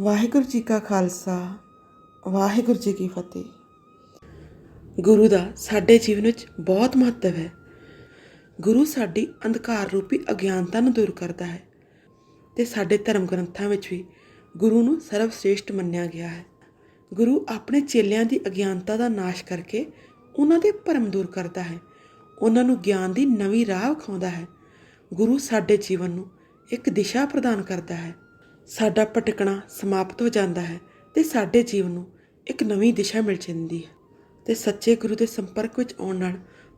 ਵਾਹਿਗੁਰੂ ਜੀ ਕਾ ਖਾਲਸਾ, ਵਾਹਿਗੁਰੂ ਜੀ ਕੀ ਫਤਿਹ। ਗੁਰੂ ਦਾ ਸਾਡੇ ਜੀਵਨ ਵਿੱਚ ਬਹੁਤ ਮਹੱਤਵ ਹੈ। ਗੁਰੂ ਸਾਡੀ ਅੰਧਕਾਰ ਰੂਪੀ ਅਗਿਆਨਤਾ ਨੂੰ ਦੂਰ ਕਰਦਾ ਹੈ ਤੇ ਸਾਡੇ ਧਰਮ ਗ੍ਰੰਥਾਂ ਵਿੱਚ ਵੀ ਗੁਰੂ ਨੂੰ ਸਰਵਸ਼੍ਰੇਸ਼ਟ ਮੰਨਿਆ ਗਿਆ ਹੈ। ਗੁਰੂ ਆਪਣੇ ਚੇਲਿਆਂ ਦੀ ਅਗਿਆਨਤਾ ਦਾ ਨਾਸ਼ ਕਰਕੇ ਉਹਨਾਂ ਦੇ ਭਰਮ ਦੂਰ ਕਰਦਾ ਹੈ। ਉਹਨਾਂ ਨੂੰ ਗਿਆਨ ਦੀ ਨਵੀਂ ਰਾਹ ਵਿਖਾਉਂਦਾ ਹੈ। ਗੁਰੂ ਸਾਡੇ ਜੀਵਨ ਨੂੰ ਇੱਕ ਦਿਸ਼ਾ ਪ੍ਰਦਾਨ ਕਰਦਾ ਹੈ। ਸਾਡਾ ਭਟਕਣਾ ਸਮਾਪਤ ਹੋ ਜਾਂਦਾ ਹੈ ਤੇ ਸਾਡੇ ਜੀਵਨ ਨੂੰ ਇੱਕ ਨਵੀਂ ਦਿਸ਼ਾ ਮਿਲ ਜਾਂਦੀ ਹੈ। ਤੇ ਸੱਚੇ ਗੁਰੂ ਦੇ ਸੰਪਰਕ ਵਿੱਚ ਆਉਣ ਨਾਲ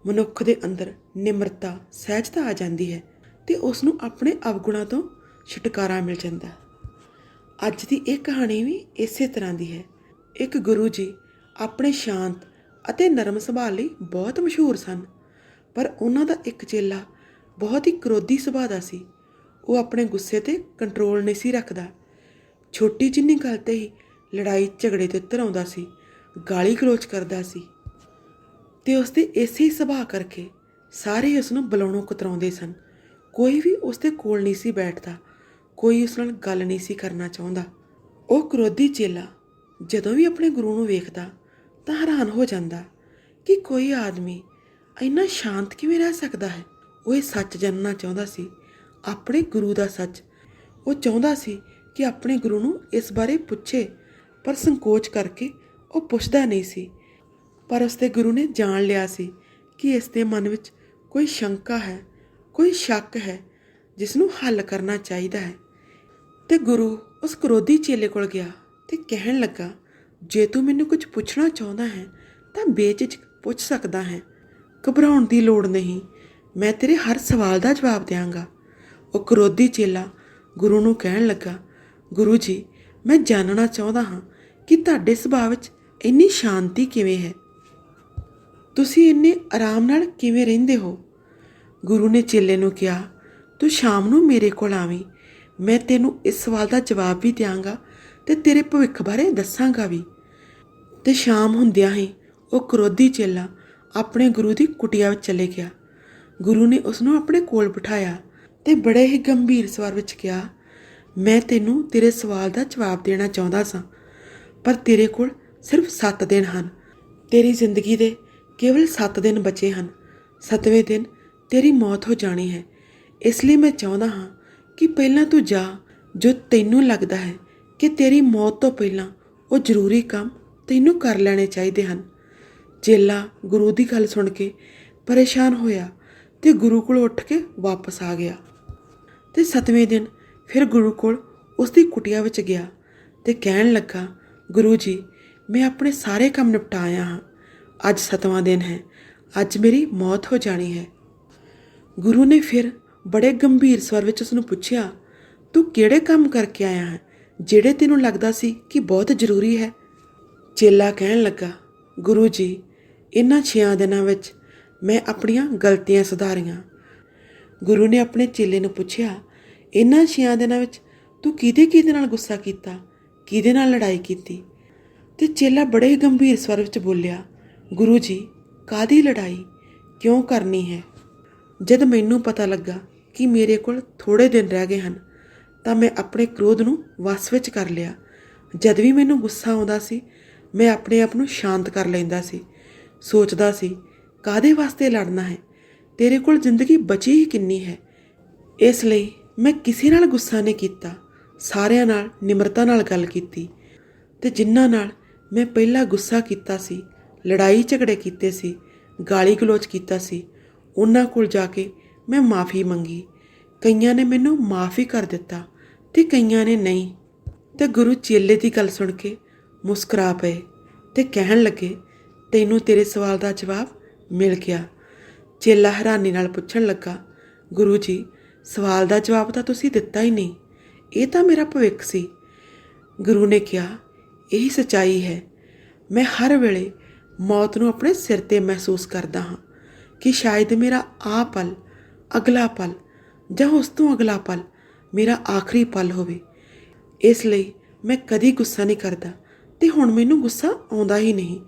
ਮਨੁੱਖ ਦੇ ਅੰਦਰ ਨਿਮਰਤਾ, ਸਹਿਜਤਾ ਆ ਜਾਂਦੀ ਹੈ ਤੇ ਉਸ ਨੂੰ ਆਪਣੇ ਅਵਗੁਣਾਂ ਤੋਂ ਛੁਟਕਾਰਾ ਮਿਲ ਜਾਂਦਾ ਹੈ। ਅੱਜ ਦੀ ਇਹ ਕਹਾਣੀ ਵੀ ਇਸੇ ਤਰ੍ਹਾਂ ਦੀ ਹੈ। ਇੱਕ ਗੁਰੂ ਜੀ ਆਪਣੇ ਸ਼ਾਂਤ ਅਤੇ ਨਰਮ ਸੁਭਾਅ ਲਈ ਬਹੁਤ ਮਸ਼ਹੂਰ ਸਨ, ਪਰ ਉਹਨਾਂ ਦਾ ਇੱਕ ਚੇਲਾ ਬਹੁਤ ਹੀ ਕ੍ਰੋਧੀ ਸੁਭਾਅ ਦਾ ਸੀ ਉਹ ਆਪਣੇ ਗੁੱਸੇ ਤੇ ਕੰਟਰੋਲ ਨਹੀਂ ਸੀ ਰੱਖਦਾ। ਛੋਟੀ ਜਿੰਨੀ ਗੱਲ ਤੇ ਹੀ ਲੜਾਈ ਝਗੜੇ ਤੇ ਉੱਤਰ ਆਉਂਦਾ ਸੀ, ਗਾਲੀ ਗਲੋਚ ਕਰਦਾ ਸੀ ਤੇ ਉਸ ਦੇ ਇਸੇ ਹੀ ਸੁਭਾਅ ਕਰਕੇ ਸਾਰੇ ਉਸ ਨੂੰ ਬੁਲਾਉਣੋਂ ਕਤਰਾਉਂਦੇ ਸਨ। ਕੋਈ ਵੀ ਉਸ ਦੇ ਕੋਲ ਨਹੀਂ ਸੀ ਬੈਠਦਾ, ਕੋਈ ਉਸ ਨਾਲ ਗੱਲ ਨਹੀਂ ਸੀ ਕਰਨਾ ਚਾਹੁੰਦਾ। ਉਹ ਕ੍ਰੋਧੀ ਚੇਲਾ ਜਦੋਂ ਵੀ ਆਪਣੇ ਗੁਰੂ ਨੂੰ ਵੇਖਦਾ ਤਾਂ ਹੈਰਾਨ ਹੋ ਜਾਂਦਾ ਕਿ ਕੋਈ ਆਦਮੀ ਇੰਨਾ ਸ਼ਾਂਤ ਕਿਵੇਂ ਰਹਿ ਸਕਦਾ ਹੈ। ਉਹ ਇਹ ਸੱਚ ਜਾਨਣਾ ਚਾਹੁੰਦਾ ਸੀ ਆਪਣੇ ਗੁਰੂ ਦਾ ਸੱਚ। ਉਹ ਚਾਹੁੰਦਾ ਸੀ ਕਿ ਆਪਣੇ ਗੁਰੂ ਨੂੰ ਇਸ ਬਾਰੇ ਪੁੱਛੇ, ਪਰ ਸੰਕੋਚ ਕਰਕੇ ਉਹ ਪੁੱਛਦਾ ਨਹੀਂ ਸੀ। ਪਰ ਉਸਦੇ ਗੁਰੂ ਨੇ ਜਾਣ ਲਿਆ ਸੀ ਕਿ ਇਸ ਦੇ ਮਨ ਵਿੱਚ ਕੋਈ ਸ਼ੰਕਾ ਹੈ, ਕੋਈ ਸ਼ੱਕ ਹੈ, ਜਿਸ ਨੂੰ ਹੱਲ ਕਰਨਾ ਚਾਹੀਦਾ ਹੈ। ਤੇ ਗੁਰੂ ਉਸ ਕ੍ਰੋਧੀ ਚੇਲੇ ਕੋਲ ਗਿਆ ਤੇ ਕਹਿਣ ਲੱਗਾ, ਜੇ ਤੂੰ ਮੈਨੂੰ ਕੁਝ ਪੁੱਛਣਾ ਚਾਹੁੰਦਾ ਹੈ, ਤਾਂ ਬੇਚਿਜਕ ਪੁੱਛ ਸਕਦਾ ਹੈ। ਘਬਰਾਉਣ ਦੀ ਲੋੜ ਨਹੀਂ। ਮੈਂ ਤੇਰੇ ਹਰ ਸਵਾਲ ਦਾ ਜਵਾਬ ਦਿਆਂਗਾ। ਉਹ ਕ੍ਰੋਧੀ ਚੇਲਾ ਗੁਰੂ ਨੂੰ ਕਹਿਣ ਲੱਗਾ, ਗੁਰੂ ਜੀ, ਮੈਂ ਜਾਣਨਾ ਚਾਹੁੰਦਾ ਹਾਂ ਕਿ ਤੁਹਾਡੇ ਸੁਭਾਅ ਵਿੱਚ ਇੰਨੀ ਸ਼ਾਂਤੀ ਕਿਵੇਂ ਹੈ? ਤੁਸੀਂ ਇੰਨੇ ਆਰਾਮ ਨਾਲ ਕਿਵੇਂ ਰਹਿੰਦੇ ਹੋ? ਗੁਰੂ ਨੇ ਚੇਲੇ ਨੂੰ ਕਿਹਾ, ਤੂੰ ਸ਼ਾਮ ਨੂੰ ਮੇਰੇ ਕੋਲ ਆਵੀਂ। ਮੈਂ ਤੈਨੂੰ ਇਸ ਸਵਾਲ ਦਾ ਜਵਾਬ ਵੀ ਦਿਆਂਗਾ ਤੇ ਤੇਰੇ ਭਵਿੱਖ ਬਾਰੇ ਦੱਸਾਂਗਾ ਵੀ। ਤੇ ਸ਼ਾਮ ਹੁੰਦਿਆਂ ਹੀ ਉਹ ਕ੍ਰੋਧੀ ਚੇਲਾ ਆਪਣੇ ਗੁਰੂ ਦੀ ਕੁਟਿਆ ਵਿੱਚ ਚਲੇ ਗਿਆ। ਗੁਰੂ ਨੇ ਉਸ ਨੂੰ ਆਪਣੇ ਕੋਲ ਬਿਠਾਇਆ ਤੇ ਬੜੇ ਹੀ ਗੰਭੀਰ ਸਵਰ ਵਿੱਚ ਕਿਹਾ, ਮੈਂ ਤੈਨੂੰ ਤੇਰੇ ਸਵਾਲ ਦਾ ਜਵਾਬ ਦੇਣਾ ਚਾਹੁੰਦਾ ਸਾਂ, ਪਰ ਤੇਰੇ ਕੋਲ ਸਿਰਫ 7 ਦਿਨ ਹਨ। ਤੇਰੀ ਜ਼ਿੰਦਗੀ ਦੇ ਕੇਵਲ 7 ਦਿਨ ਬਚੇ ਹਨ। 7ਵੇਂ ਦਿਨ ਤੇਰੀ ਮੌਤ ਹੋ ਜਾਣੀ ਹੈ। ਇਸ ਲਈ ਮੈਂ ਚਾਹੁੰਦਾ ਹਾਂ ਕਿ ਪਹਿਲਾਂ ਤੂੰ ਜਾ, ਜੋ ਤੈਨੂੰ ਲੱਗਦਾ ਹੈ ਕਿ ਤੇਰੀ ਮੌਤ ਤੋਂ ਪਹਿਲਾਂ ਉਹ ਜ਼ਰੂਰੀ ਕੰਮ ਤੈਨੂੰ ਕਰ ਲੈਣੇ ਚਾਹੀਦੇ ਹਨ। ਚੇਲਾ ਗੁਰੂ ਦੀ ਗੱਲ ਸੁਣ ਕੇ ਪਰੇਸ਼ਾਨ ਹੋਇਆ ਤੇ ਗੁਰੂ ਕੋਲ ਉੱਠ ਕੇ ਵਾਪਸ ਆ ਗਿਆ। ਤੇ ਸਤਵੇਂ ਦਿਨ ਫਿਰ ਗੁਰੂ ਕੋਲ ਉਸ ਦੀ ਕੁਟਿਆ ਵਿੱਚ ਗਿਆ ਤੇ ਕਹਿਣ ਲੱਗਾ, ਗੁਰੂ ਜੀ, ਮੈਂ ਆਪਣੇ ਸਾਰੇ ਕੰਮ ਨਿਪਟਾਇਆ ਹਾਂ। ਅੱਜ ਸਤਵਾਂ ਦਿਨ ਹੈ। ਅੱਜ ਮੇਰੀ ਮੌਤ ਹੋ ਜਾਣੀ ਹੈ। ਗੁਰੂ ਨੇ ਫਿਰ ਬੜੇ ਗੰਭੀਰ ਸਵਰ ਵਿੱਚ ਉਸ ਨੂੰ ਪੁੱਛਿਆ, ਤੂੰ ਕਿਹੜੇ ਕੰਮ ਕਰਕੇ ਆਇਆ ਹੈ? ਜਿਹੜੇ ਤੈਨੂੰ ਲੱਗਦਾ ਸੀ ਕਿ ਬਹੁਤ ਜ਼ਰੂਰੀ ਹੈ? ਚੇਲਾ ਕਹਿਣ ਲੱਗਾ, ਗੁਰੂ ਜੀ ਇਹਨਾਂ 6 ਦਿਨਾਂ ਵਿੱਚ ਮੈਂ ਆਪਣੀਆਂ ਗਲਤੀਆਂ ਸੁਧਾਰੀਆਂ। ਗੁਰੂ ਨੇ ਆਪਣੇ ਚੇਲੇ ਨੂੰ ਪੁੱਛਿਆ ਇਹਨਾਂ 6 ਦਿਨਾਂ ਵਿੱਚ ਤੂੰ ਕਿਹਦੇ ਕਿਹਦੇ ਨਾਲ ਗੁੱਸਾ ਕੀਤਾ? ਕਿਹਦੇ ਨਾਲ ਲੜਾਈ ਕੀਤੀ? ਤੇ ਚੇਲਾ ਬੜੇ ਹੀ ਗੰਭੀਰ ਸਵਰ ਵਿੱਚ ਬੋਲਿਆ, ਗੁਰੂ ਜੀ ਕਾਦੀ ਲੜਾਈ? ਕਿਉਂ ਕਰਨੀ ਹੈ? ਜਦ ਮੈਨੂੰ ਪਤਾ ਲੱਗਾ ਕਿ ਮੇਰੇ ਕੋਲ ਥੋੜੇ ਦਿਨ ਰਹਿ ਗਏ ਹਨ, ਤਾਂ ਮੈਂ ਆਪਣੇ ਕ੍ਰੋਧ ਨੂੰ ਵਸ ਵਿੱਚ ਕਰ ਲਿਆ। ਜਦ ਵੀ ਮੈਨੂੰ ਗੁੱਸਾ ਆਉਂਦਾ ਸੀ, ਮੈਂ ਆਪਣੇ ਆਪ ਨੂੰ ਸ਼ਾਂਤ ਕਰ ਲੈਂਦਾ ਸੀ। ਸੋਚਦਾ ਸੀ ਕਾਦੇ ਵਾਸਤੇ ਲੜਨਾ ਹੈ? ਤੇਰੇ ਕੋਲ ਜ਼ਿੰਦਗੀ ਬਚੀ ਹੀ ਕਿੰਨੀ ਹੈ? ਇਸ ਲਈ ਮੈਂ ਕਿਸੇ ਨਾਲ ਗੁੱਸਾ ਨਹੀਂ ਕੀਤਾ, ਸਾਰਿਆਂ ਨਾਲ ਨਿਮਰਤਾ ਨਾਲ ਗੱਲ ਕੀਤੀ ਤੇ ਜਿਨ੍ਹਾਂ ਨਾਲ ਮੈਂ ਪਹਿਲਾਂ ਗੁੱਸਾ ਕੀਤਾ ਸੀ, ਲੜਾਈ ਝਗੜੇ ਕੀਤੇ ਸੀ, ਗਾਲੀ ਗਲੋਚ ਕੀਤਾ ਸੀ, ਉਹਨਾਂ ਕੋਲ ਜਾ ਕੇ ਮੈਂ ਮਾਫੀ ਮੰਗੀ। ਕਈਆਂ ਨੇ ਮੈਨੂੰ ਮਾਫੀ ਕਰ ਦਿੱਤਾ ਤੇ ਕਈਆਂ ਨੇ ਨਹੀਂ। ਤੇ ਗੁਰੂ ਚੇਲੇ ਦੀ ਗੱਲ ਸੁਣ ਕੇ ਮੁਸਕਰਾ ਪਏ ਤੇ ਕਹਿਣ ਲੱਗੇ, ਤੈਨੂੰ ਤੇਰੇ ਸਵਾਲ ਦਾ ਜਵਾਬ ਮਿਲ ਗਿਆ। ਚੇਲਾ ਹੈਰਾਨੀ ਨਾਲ ਪੁੱਛਣ ਲੱਗਾ, ਗੁਰੂ ਜੀ, ਸਵਾਲ ਦਾ ਜਵਾਬ ਤਾਂ ਤੁਸੀਂ ਦਿੱਤਾ ਹੀ ਨਹੀਂ। ਇਹ ਤਾਂ ਮੇਰਾ ਭਵਿੱਖ ਸੀ। ਗੁਰੂ ਨੇ ਕਿਹਾ, ਇਹੀ ਸਚਾਈ ਹੈ। ਮੈਂ ਹਰ ਵੇਲੇ ਮੌਤ ਨੂੰ ਆਪਣੇ ਸਿਰ ਤੇ ਮਹਿਸੂਸ ਕਰਦਾ ਹਾਂ ਕਿ ਸ਼ਾਇਦ ਮੇਰਾ ਆ ਪਲ ਅਗਲਾ ਪਲ ਜਾਂ ਉਸ ਤੋਂ ਅਗਲਾ ਪਲ ਮੇਰਾ ਆਖਰੀ ਪਲ ਹੋਵੇ। ਇਸ ਲਈ ਮੈਂ ਕਦੀ ਗੁੱਸਾ ਨਹੀਂ ਕਰਦਾ ਤੇ ਹੁਣ ਮੈਨੂੰ ਗੁੱਸਾ ਆਉਂਦਾ ਹੀ ਨਹੀਂ।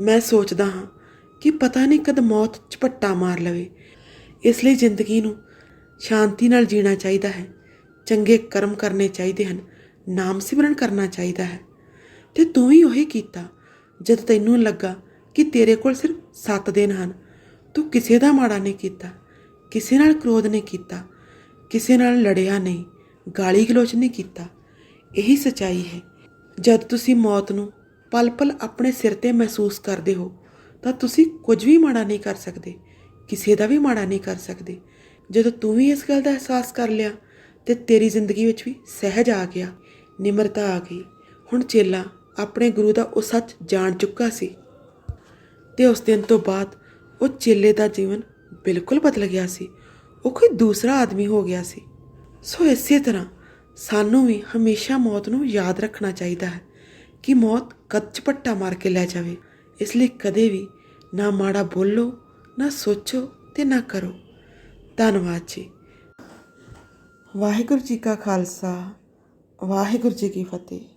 ਮੈਂ ਸੋਚਦਾ ਹਾਂ ਕਿ ਪਤਾ ਨਹੀਂ ਕਦ ਮੌਤ ਝਪੱਟਾ ਮਾਰ ਲਵੇ। ਇਸ ਲਈ ਜ਼ਿੰਦਗੀ ਨੂੰ ਸ਼ਾਂਤੀ ਨਾਲ ਜੀਣਾ ਚਾਹੀਦਾ ਹੈ। ਚੰਗੇ ਕਰਮ ਕਰਨੇ ਚਾਹੀਦੇ ਹਨ। ਨਾਮ ਸਿਮਰਨ ਕਰਨਾ ਚਾਹੀਦਾ ਹੈ। ਤੇ ਤੂੰ ਵੀ ਉਹੀ ਕੀਤਾ। ਜਦ ਤੈਨੂੰ ਲੱਗਾ ਕਿ ਤੇਰੇ ਕੋਲ ਸਿਰਫ 7 ਦਿਨ ਹਨ, ਤੂੰ ਕਿਸੇ ਦਾ ਮਾੜਾ ਨਹੀਂ ਕੀਤਾ, ਕਿਸੇ ਨਾਲ ਕ੍ਰੋਧ ਨਹੀਂ ਕੀਤਾ, ਕਿਸੇ ਨਾਲ ਲੜਿਆ ਨਹੀਂ, ਗਾਲੀ ਗਲੋਚ ਨਹੀਂ ਕੀਤਾ। ਇਹੀ ਸਚਾਈ ਹੈ। ਜਦ ਤੁਸੀਂ ਮੌਤ ਨੂੰ ਪਲ-ਪਲ ਆਪਣੇ ਸਿਰ ਤੇ ਮਹਿਸੂਸ ਕਰਦੇ ਹੋ ਤਾਂ ਤੁਸੀਂ ਕੁਝ ਵੀ ਮਾੜਾ ਨਹੀਂ ਕਰ ਸਕਦੇ, ਕਿਸੇ ਦਾ ਵੀ ਮਾੜਾ ਨਹੀਂ ਕਰ ਸਕਦੇ। ਜਦੋਂ ਤੂੰ ਵੀ ਇਸ ਗੱਲ ਦਾ ਅਹਿਸਾਸ ਕਰ ਲਿਆ, ਤੇ ਤੇਰੀ ਜ਼ਿੰਦਗੀ ਵਿੱਚ ਵੀ ਸਹਿਜ ਆ ਗਿਆ, ਨਿਮਰਤਾ ਆ ਗਈ। ਹੁਣ ਚੇਲਾ ਆਪਣੇ ਗੁਰੂ ਦਾ ਉਹ ਸੱਚ ਜਾਣ ਚੁੱਕਾ ਸੀ। ਤੇ ਉਸ ਦਿਨ ਤੋਂ ਬਾਅਦ ਉਹ ਚੇਲੇ ਦਾ ਜੀਵਨ ਬਿਲਕੁਲ ਬਦਲ ਗਿਆ ਸੀ। ਉਹ ਕੋਈ ਦੂਸਰਾ ਆਦਮੀ ਹੋ ਗਿਆ ਸੀ। ਸੋ ਇਸੇ ਤਰ੍ਹਾਂ ਸਾਨੂੰ ਵੀ ਹਮੇਸ਼ਾ ਮੌਤ ਨੂੰ ਯਾਦ ਰੱਖਣਾ ਚਾਹੀਦਾ ਹੈ ਕਿ ਮੌਤ ਕਦ ਝਪੱਟਾ ਮਾਰ ਕੇ ਲੈ ਜਾਵੇ। ਇਸ ਲਈ ਕਦੇ ਵੀ ਨਾ ਮਾੜਾ ਬੋਲੋ, ਨਾ ਸੋਚੋ ਤੇ ਨਾ ਕਰੋ। ਧੰਨਵਾਦ ਜੀ। ਵਾਹਿਗੁਰੂ ਜੀ ਕਾ ਖਾਲਸਾ, ਵਾਹਿਗੁਰੂ ਜੀ ਕੀ ਫਤਿਹ।